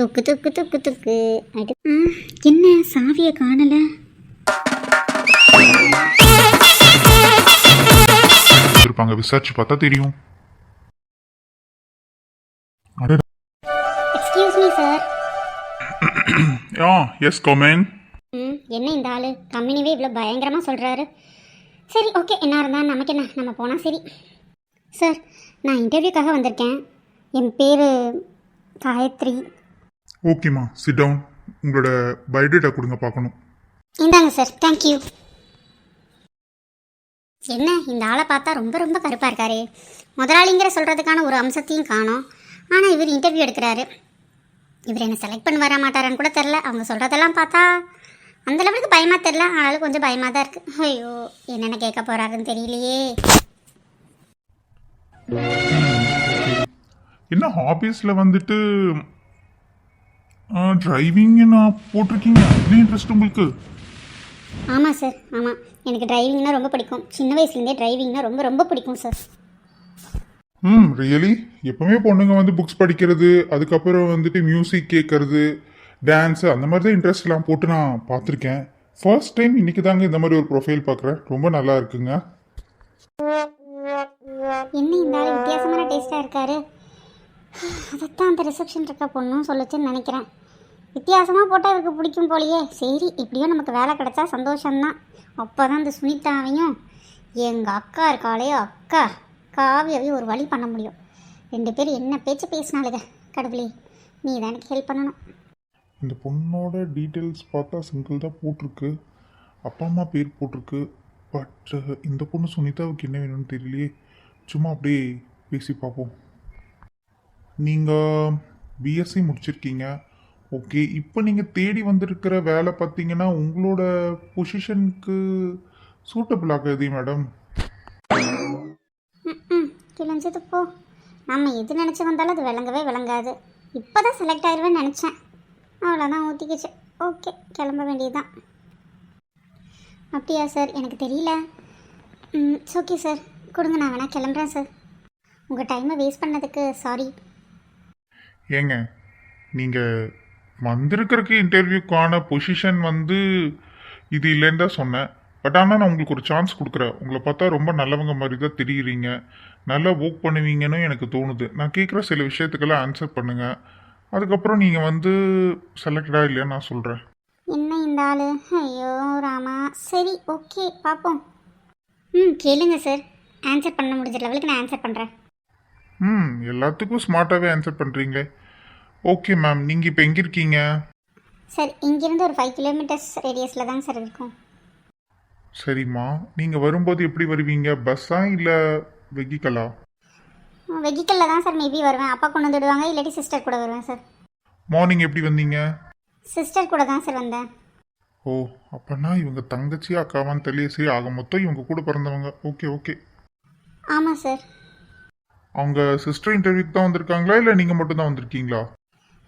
துக்கு துக்கு துக்கு துக்கு. அடு என்ன சாவியை காணல? இருப்பாங்க. விசாரிச்சு பார்த்தா தெரியும். எக்ஸ்கியூஸ் மீ சார் ஆ எஸ் கமெண்ட் ம் என்ன இந்த ஆள்? கம்பெனிவே இவ்வளோ பயங்கரமாக சொல்கிறாரு சரி ஓகே என்ன இருந்தால் நமக்கு என்ன? நம்ம போனால் சரி. சார் நான் இன்டர்வியூக்காக வந்திருக்கேன். என் பேர் காயத்ரி. ஓகேம்மா சிட் டவுன் உங்களோட பயோடேட்டா கொடுங்க பார்க்கணும். இந்தாங்க சார் தேங்க்யூ என்ன இந்த ஆளை பார்த்தா ரொம்ப ரொம்ப கருப்பாக இருக்காரு. முதலாளிங்கிற சொல்கிறதுக்கான ஒரு அம்சத்தையும் காணோம். ஆனால் இவர் இன்டர்வியூ எடுக்கிறாரு. இவர் என்ன செலக்ட் பண்ண வர மாட்டாரான்னு கூட தெரில அவங்க சொல்கிறதெல்லாம் பார்த்தா அந்த லெவலுக்கு பயமாக தெரில ஆனாலும் கொஞ்சம் பயமாக தான் இருக்குது ஐயோ என்னென்ன கேட்க போகிறாருன்னு தெரியலையே. என்ன ஹாபீஸில் வந்துட்டு டிரைவிங் நான் போட்டிருக்கீங்க. அவ்வளோ இன்ட்ரெஸ்ட் உங்களுக்கு? ஆமாம் சார் ஆமாம் எனக்கு டிரைவிங்னா ரொம்ப பிடிக்கும். சின்ன வயசுலேருந்தே டிரைவிங்னா ரொம்ப ரொம்ப பிடிக்கும் சார் ம் ரியலி எப்பவுமே பொண்ணுங்க வந்து புக்ஸ் படிக்கிறது அதுக்கப்புறம் வந்துட்டு மியூசிக் கேட்கறது டான்ஸு அந்த மாதிரி தான் இன்ட்ரெஸ்ட்லாம் போட்டு நான் பார்த்துருக்கேன். ஃபர்ஸ்ட் டைம் இன்னைக்கு தாங்க இந்த மாதிரி ஒரு ப்ரொஃபைல் பார்க்குறேன். ரொம்ப நல்லா இருக்குங்க. என்ன இந்த வித்தியாசமான டேஸ்ட்டாக இருக்காரு? அதைத்தான் அந்த ரிசப்ஷன் இருக்க பொண்ணும் சொல்லுச்சுன்னு நினைக்கிறேன். வித்தியாசமாக போட்டால் இவருக்கு பிடிக்கும் போலயே. சரி இப்படியோ நமக்கு வேலை கிடைச்சா சந்தோஷம்தான். அப்போ தான் இந்த சுனிதாவையும் எங்கள் அக்கா இருக்காளே அக்கா காவியாவையும் ஒரு வழி பண்ண முடியும். ரெண்டு பேரும் என்ன பேச்சு பேசினாலுங்க கடவுளே நீ தான் எனக்கு ஹெல்ப் பண்ணணும். இந்த பொண்ணோட டீட்டெயில்ஸ் பார்த்தா சிங்கிள் தான் போட்டிருக்கு. அப்பா அம்மா பேர் போட்டிருக்கு. பட் இந்த பொண்ணு சுனிதாவுக்கு என்ன வேணும்னு தெரியலையே. சும்மா அப்படியே பேசி பார்ப்போம். நீங்கள் பிஎஸ்சி முடிச்சிருக்கீங்க. ஓகே இப்போ நீங்கள் தேடி வந்திருக்கிற வேலை பார்த்தீங்கன்னா உங்களோட பொசிஷனுக்கு சூட்டபிள் ஆகுது மேடம் கிழிஞ்சது போ. நம்ம எது நினச்சி வந்தாலும் அது விளங்கவே விளங்காது. இப்போ தான் செலக்ட் ஆயிடுவேன்னு நினச்சேன். அவ்வளோதான் ஊற்றிக்கிச்சு ஓகே கிளம்ப வேண்டியதுதான். அப்படியா சார் எனக்கு தெரியல. ம் ஓகே சார் கொடுங்க நான் வேணால் கிளம்புறேன் சார் உங்கள் டைமை வேஸ்ட் பண்ணதுக்கு சாரி ஏங்க நீங்கள் வந்திருக்கிறக்கு இன்டர்வியூக்கான பொசிஷன் வந்து இது இல்லைன்னு தான் சொன்னேன். பட் ஆனால் நான் உங்களுக்கு ஒரு சான்ஸ் கொடுக்குறேன். உங்களை பார்த்தா ரொம்ப நல்லவங்க மாதிரி தான் தெரியுறீங்க. நல்லா ஒர்க் பண்ணுவீங்கன்னு எனக்கு தோணுது. நான் கேட்குற சில விஷயத்துக்கெல்லாம் ஆன்சர் பண்ணுங்கள் அதுக்கப்புறம் நீங்கள் வந்து செலக்டடா இல்லையா நான் சொல்கிறேன் என்ன இந்த ஆள்? ஐயோ ராமா. சரி ஓகே பார்ப்போம் ம் கேளுங்க சார் ஆன்சர் பண்ண முடிஞ்ச லெவலுக்கு நான் ஆன்சர் பண்ணுறேன் ம் எல்லாத்துக்கும் ஸ்மார்ட்டாகவே ஆன்சர் பண்ணுறீங்களே ஓகே மேம் நீங்கள் இப்போ எங்கே இருக்கீங்க? சார் இங்கேருந்து ஒரு ஃபைவ் கிலோமீட்டர்ஸ் ரேடியஸில் தாங்க சார் இருக்கும். சரிம்மா. நீங்கள் வரும்போது எப்படி வருவீங்க? பஸ்ஸா இல்லை வெஹிக்கலா வெஹிக்கிளில் தான் சார் மேபி வருவேன். அப்பா கொண்டு வந்து விடுவாங்க இல்லாட்டி சிஸ்டர் கூட வருவேன் சார் மார்னிங் எப்படி வந்தீங்க? சிஸ்டர் கூட தான் சார் வந்தேன். ஓ அப்பனா இவங்க தங்கச்சி அக்காவான்னு தெரியல. சரி ஆக மொத்தம் இவங்க கூட பிறந்தவங்க. ஓகே ஓகே ஆமாம் சார் அவங்க சிஸ்டர் இன்டர்வியூக்கு தான் வந்திருக்காங்களா? இல்லை நீங்கள் மட்டும் தான் வந்திருக்கீங்களா?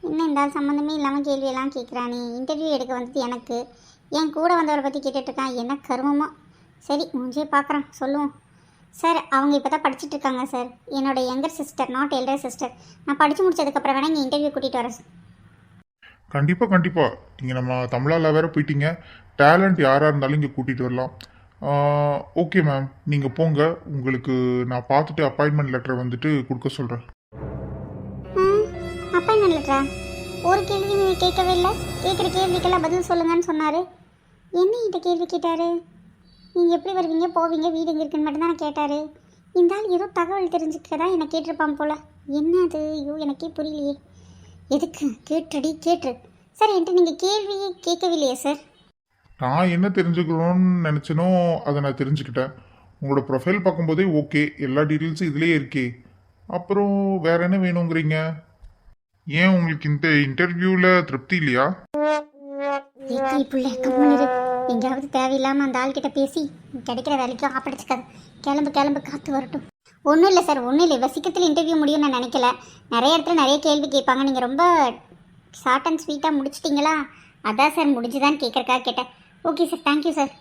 என்ன இருந்தாலும் சம்மந்தமே இல்லாமல் கேள்வியெல்லாம் கேட்குறானே. இன்டர்வியூ எடுக்க வந்தது எனக்கு. என் கூட வந்தவரை பற்றி கேட்டுட்ருக்கான் என்ன கருமமோ? சரி முஞ்சே பார்க்குறேன். சொல்லுவோம். சார் அவங்க இப்போ தான் படிச்சுட்டு இருக்காங்க சார். என்னோட younger sister not elder sister நான் படித்து முடிச்சதுக்கப்புறம் வேணால் இங்கே இன்டர்வியூ கூட்டிகிட்டு வரேன் சார். கண்டிப்பாக கண்டிப்பாக நீங்கள் நம்ம தமிழால் வேறு போயிட்டீங்க. டேலண்ட் யாராக இருந்தாலும் இங்கே கூட்டிகிட்டு வரலாம். ஓகே மேம் நீங்கள் போங்க. உங்களுக்கு நான் பார்த்துட்டு அப்பாயின்மெண்ட் லெட்டர் வந்துட்டு கொடுக்க சொல்கிறேன் ஒரு கேள்வி நீங்கள் கேட்கவே இல்லை. கேட்குற கேள்விக்கெல்லாம் பதில் சொல்லுங்கன்னு சொன்னார். என்ன இந்த கேள்வி கேட்டார்? நீங்கள் எப்படி வருவீங்க? போவீங்க? வீடு எங்கே இருக்குன்னு மட்டும்தான் கேட்டார். இந்த ஆள் ஏதோ தகவல் தெரிஞ்சுக்கதா என்னை கேட்டிருப்பான் போல். என்ன அது? ஐயோ எனக்கே புரியலையே. எதுக்கு? கேட்டுடி கேட்டுரு சார் என்கிட்ட நீங்கள் கேள்வியே கேட்கவில்லையே சார். நான் என்ன தெரிஞ்சுக்கணும்னு நினச்சினோ அதை நான் தெரிஞ்சுக்கிட்டேன். உங்களோட ப்ரொஃபைல் பார்க்கும்போதே ஓகே எல்லா டீட்டெயில்ஸும் இதுலேயே இருக்கே. அப்புறம் வேற என்ன வேணுங்கிறீங்க? ஏன் உங்களுக்கு இந்த இன்டர்வியூவில் திருப்தி இல்லையா? ஏத்தி புள்ள கம்முனிரு எங்கேயாவது தேவையில்லாமல் அந்த ஆள்கிட்ட பேசி கிடைக்கிற வேலைக்கும் ஆப்படிச்சுக்காது. கிளம்பு கிளம்பு காத்து வரட்டும். ஒன்றும் இல்லை சார் ஒன்றும் இல்லை. இவ்வளோ சீக்கிரத்தில் இன்டர்வியூ முடியும்னு நான் நினைக்கல. நிறைய இடத்துல நிறைய கேள்வி கேட்பாங்க. நீங்கள் ரொம்ப ஷார்ட் அண்ட் ஸ்வீட்டாக முடிச்சிட்டிங்களா? அதான் சார் முடிஞ்சுதான்னு கேட்குறக்காக கேட்டேன். ஓகே சார் தேங்க்யூ சார்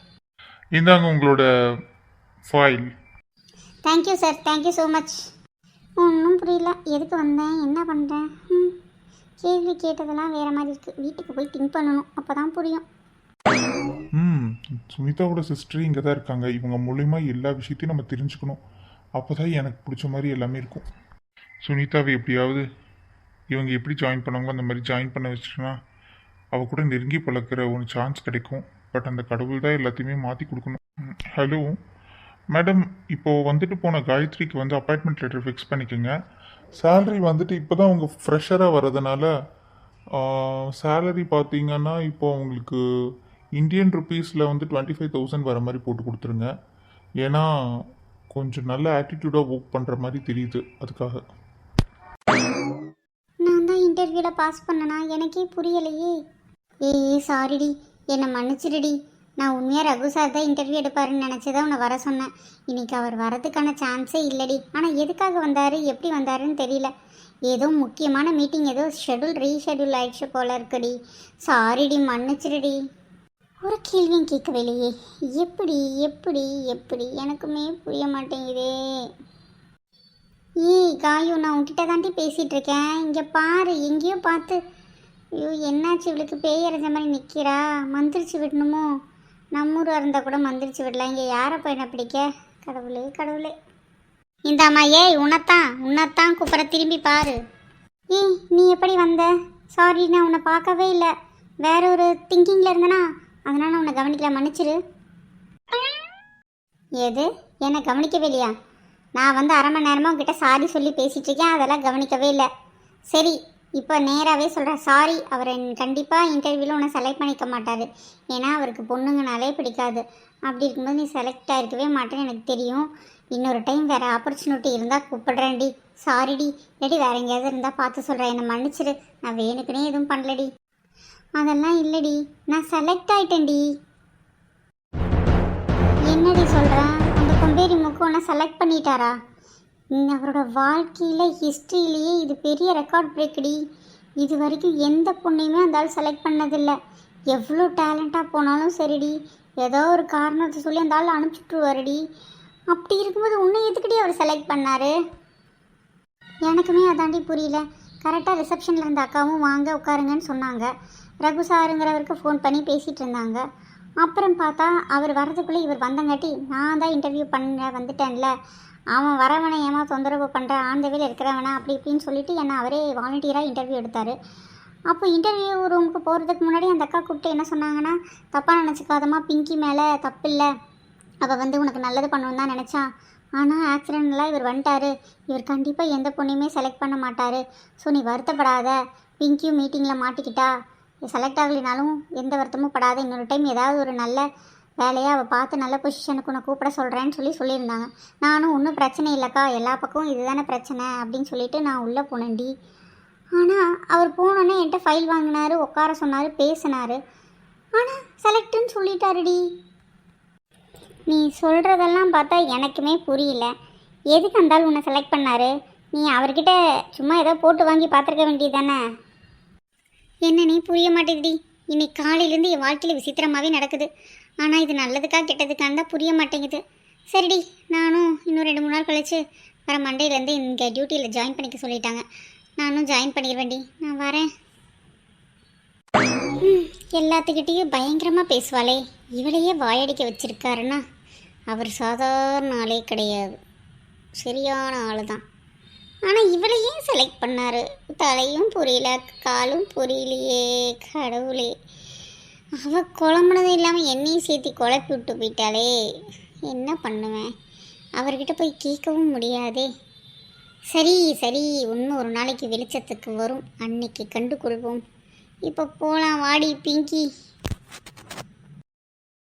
இந்தாங்க உங்களோட file thank you sir thank you so much ஒன்றும் புரியல. எதுக்கு வந்தேன்? என்ன பண்ணுறேன் ம் கேள்வி கேட்டதெல்லாம் வேறு மாதிரி இருக்குது வீட்டுக்கு போய் திங்க் பண்ணணும். அப்போ தான் புரியும். ம் சுனிதாவோட சிஸ்டர் இங்கே தான் இருக்காங்க. இவங்க மூலிமா எல்லா விஷயத்தையும் நம்ம தெரிஞ்சுக்கணும். அப்போ தான் எனக்கு பிடிச்ச மாதிரி எல்லாமே இருக்கும். சுனிதாவை எப்படியாவது இவங்க எப்படி ஜாயின் பண்ணாங்களோ அந்த மாதிரி ஜாயின் பண்ண வச்சுட்டோன்னா அவ கூட நெருங்கி பழக்கிற ஒரு சான்ஸ் கிடைக்கும். பட் அந்த கடவுள் தான் எல்லாத்தையுமே மாற்றி கொடுக்கணும். ஹலோ. மேடம் இப்போது வந்துட்டு போன காயத்ரிக்கு வந்து அப்பாயின்மெண்ட் லெட்டர் ஃபிக்ஸ் பண்ணிக்கோங்க. சேலரி வந்துட்டு இப்போ தான் அவங்க ஃப்ரெஷராக வர்றதுனால சேலரி பார்த்தீங்கன்னா இப்போ உங்களுக்கு இந்தியன் ருபீஸில் வந்து டுவெண்ட்டி ஃபைவ் தௌசண்ட் வர மாதிரி போட்டு கொடுத்துருங்க. ஏன்னா கொஞ்சம் நல்ல ஆட்டிடியூடாக ஒர்க் பண்ணுற மாதிரி தெரியுது அதுக்காக. நான் தான் இன்டர்வியூவில் பாஸ் பண்ணனா எனக்கே புரியலையே. ஏய் சாரிடி என்னை மன்னிச்சிடுடி நான் உண்மையாக ரகு சார் தான் இன்டர்வியூ எடுப்பாருன்னு நினச்சி தான் உன்னை வர சொன்னேன். இன்னைக்கு அவர் வரதுக்கான சான்ஸே இல்லடி. ஆனால் எதுக்காக வந்தார்? எப்படி வந்தாருன்னு தெரியல. ஏதோ முக்கியமான மீட்டிங் ஏதோ ஷெடியூல் ரீஷெடியூல் ஆயிடுச்சு போல இருக்குடி. சாரிடி மன்னிச்சிருடி. ஒரு கேள்வியும் கேட்கவில்லையே. எப்படி எப்படி எப்படி? எனக்குமே புரிய மாட்டேங்குதே. ஏய் காயு நான் உன்கிட்ட தாண்டி பேசிகிட்டு இருக்கேன். இங்கே பாரு எங்கேயோ பார்த்து. ஐயோ என்னாச்சு? இவளுக்கு பேய் அரைஞ்ச மாதிரி நிற்கிறா மந்திரிச்சு விடணுமோ? நம்ம இருந்தால் கூட மந்திரிச்சு விடலாம். இங்கே யாரை பையனை பிடிக்க? கடவுளே கடவுளே. இந்தாம்மா ஏய் உன்னைத்தான் உன்னத்தான் கூப்பிட திரும்பி பாரு. ஏய் நீ எப்படி வந்த? சாரி நான் உன்னை பார்க்கவே இல்லை. வேற ஒரு திங்கிங்கில் இருந்தனா அதனால் நான் உன்னை கவனிக்கல. மன்னிச்சிரு. எது? என்னை கவனிக்கவே இல்லையா? நான் வந்து அரை மணி நேரமாக உங்ககிட்ட சாரி சொல்லி பேசிகிட்ருக்கேன் அதெல்லாம் கவனிக்கவே இல்லை. சரி இப்போ நேராகவே சொல்கிறேன் சாரி அவர் கண்டிப்பாக இன்டர்வியூவில் உன்னை செலக்ட் பண்ணிக்க மாட்டார். ஏன்னா அவருக்கு பொண்ணுங்கனாலே பிடிக்காது. அப்படி இருக்கும்போது நீ செலக்ட் ஆகிருக்கவே மாட்டேன்னு எனக்கு தெரியும். இன்னொரு டைம் வேறு ஆப்பர்ச்சுனிட்டி இருந்தால் கூப்பிடுறேன்டி. சாரிடி இல்லாட்டி வேறு எங்கேயாவது இருந்தால் பார்த்து சொல்கிறேன் என்னை மன்னிச்சிரு. நான் வேணுக்குனே எதுவும் பண்ணலடி. அதெல்லாம் இல்லைடி. நான் செலக்ட் ஆயிட்டேன்டி. என்னடி சொல்கிறேன் அந்த கொம்பேரி முக்கு உன்னை செலக்ட் பண்ணிட்டாரா? அவரோட வாழ்க்கையில் ஹிஸ்ட்ரியிலேயே இது பெரிய ரெக்கார்ட் பிரேக்கடி இது வரைக்கும் எந்த பொண்ணையுமே அந்த ஆள் செலக்ட் பண்ணதில்லை. எவ்வளோ டேலண்ட்டாக போனாலும் சரிடி. ஏதோ ஒரு காரணத்தை சொல்லி அந்த ஆள் அனுப்பிச்சுட்ருவாருடி அப்படி இருக்கும்போது உன்னை எதுக்கடி அவர் செலக்ட் பண்ணார்? எனக்குமே அதாண்டி புரியல. கரெக்டாக ரிசப்ஷனில் இருந்த அக்காவும் வாங்க உட்காருங்கன்னு சொன்னாங்க. ரகு சாருங்கிறவருக்கு ஃபோன் பண்ணி பேசிகிட்டு இருந்தாங்க. அப்புறம் பார்த்தா அவர் வர்றதுக்குள்ளே இவர் வந்தங்காட்டி நான் தான் இன்டர்வியூ பண்ண வந்துட்டேன்ல. அவன் வரவனை ஏமா தொந்தரவு பண்ணுற ஆந்தவில் இருக்கிறவனா? அப்படி இப்படின்னு சொல்லிட்டு என்னை அவரே வாலண்டியராக இன்டர்வியூ எடுத்தார். அப்போ இன்டர்வியூ ரூமுக்கு போகிறதுக்கு முன்னாடி அந்த அக்கா கூப்பிட்டு என்ன சொன்னாங்கன்னா தப்பாக நினச்சிக்காதம்மா பிங்கி மேலே தப்பில்லை அவள் வந்து உனக்கு நல்லது பண்ணணும்னு தான் நினச்சா. ஆனால் ஆக்சிடெண்ட்டில் இவர் வந்துட்டார். இவர் கண்டிப்பாக எந்த பொண்ணையுமே செலக்ட் பண்ண மாட்டார். ஸோ நீ வருத்தப்படாத. பிங்கியும் மீட்டிங்கில் மாட்டிக்கிட்டா. செலக்ட் ஆகலினாலும் எந்த வருத்தமும் படாத. இன்னொரு டைம் ஏதாவது ஒரு நல்ல வேலையை அவள் பார்த்து நல்ல பொசிஷனுக்கு உன்னை கூப்பிட சொல்கிறேன்னு சொல்லி சொல்லியிருந்தாங்க. நானும் ஒன்றும் பிரச்சனை இல்லைக்கா எல்லா பக்கமும் இதுதானே பிரச்சனை அப்படின்னு சொல்லிட்டு நான் உள்ளே போனேன்டி. ஆனால் அவர் போனோன்னே என்கிட்ட ஃபைல் வாங்கினாரு உட்கார சொன்னார் பேசினார். ஆனால் செலக்ட்டுன்னு சொல்லிட்டாருடி. நீ சொல்கிறதெல்லாம் பார்த்தா எனக்குமே புரியல. எதுக்கு அந்தாலும் உன்னை செலக்ட் பண்ணாரு? நீ அவர்கிட்ட சும்மா ஏதோ போட்டு வாங்கி பார்த்துருக்க வேண்டியது தானே என்ன நீ புரிய மாட்டேங்குடி இன்னைக்கு காலையிலேருந்து என் வாழ்க்கையில் விசித்திரமாகவே நடக்குது. ஆனால் இது நல்லதுக்கா கெட்டதுக்கான்னு தான் புரிய மாட்டேங்குது. சரிடி நானும் இன்னும் ரெண்டு மூணு நாள் கழிச்சு வர மண்டேலேருந்து இங்கே டியூட்டியில் ஜாயின் பண்ணிக்க சொல்லிட்டாங்க. நானும் ஜாயின் பண்ணிடுவேன்டி நான் வரேன். எல்லாத்துக்கிட்டேயும் பயங்கரமாக பேசுவாளே. இவளையே வாயடிக்க வச்சிருக்காருன்னா அவர் சாதாரண ஆளே கிடையாது. சரியான ஆள் தான் ஆனால் இவளையே செலக்ட் பண்ணாரு? தலையும் புரியல காலும் புரியலையே கடவுளே. அவள் குழம்புனதும் இல்லாமல் என்னையும் சேர்த்து குழப்பி விட்டு போயிட்டாளே. என்ன பண்ணுவேன் அவர்கிட்ட போய் கேட்கவும் முடியாதே. சரி சரி உண்மை ஒரு நாளைக்கு வெளிச்சத்துக்கு வரும். அன்னைக்கு கண்டு கொள்வோம் இப்போ போகலாம் வாடி பிங்கி.